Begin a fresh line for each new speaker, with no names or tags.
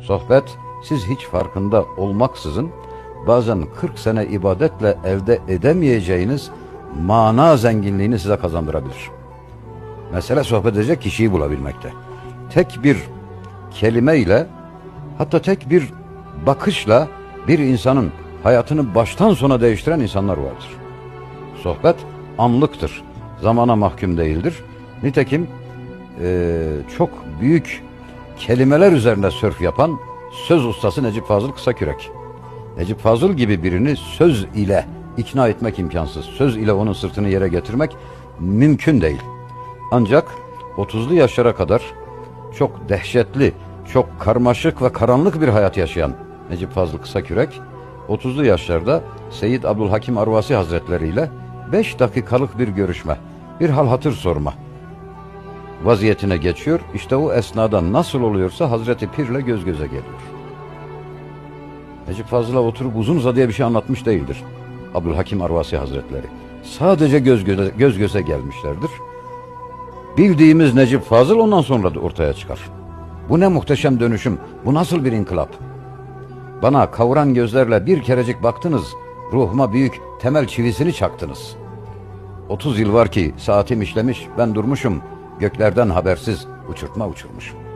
Sohbet siz hiç farkında olmaksızın bazen 40 sene ibadetle elde edemeyeceğiniz mana zenginliğini size kazandırabilir. Mesele sohbet edecek kişiyi bulabilmekte. Tek bir kelime ile hatta tek bir bakışla bir insanın hayatını baştan sona değiştiren insanlar vardır. Sohbet anlıktır. Zamana mahkum değildir. Nitekim eee, çok büyük kelimeler üzerinde sörf yapan söz ustası Necip Fazıl Kısakürek. Necip Fazıl gibi birini söz ile ikna etmek imkansız. Söz ile onun sırtını yere getirmek mümkün değil. Ancak 30'lu yaşlara kadar çok dehşetli, çok karmaşık ve karanlık bir hayat yaşayan Necip Fazıl Kısakürek 30'lu yaşlarda Seyyid Abdülhakim Arvasi Hazretleri ile 5 dakikalık bir görüşme, bir hal hatır sorma vaziyetine geçiyor. İşte o esnada nasıl oluyorsa Hazreti Pir'le göz göze geliyor. Necip Fazıl'a oturup uzun uzadıya bir şey anlatmış değildir. Abdülhakim Arvasi Hazretleri. Sadece göz göze, göz göze gelmişlerdir. Bildiğimiz Necip Fazıl ondan sonra da ortaya çıkar. Bu ne muhteşem dönüşüm, bu nasıl bir inkılap? Bana kavuran gözlerle bir kerecik baktınız, ruhuma büyük temel çivisini çaktınız. 30 yıl var ki saatim işlemiş, ben durmuşum, göklerden habersiz uçurtma uçurmuşum.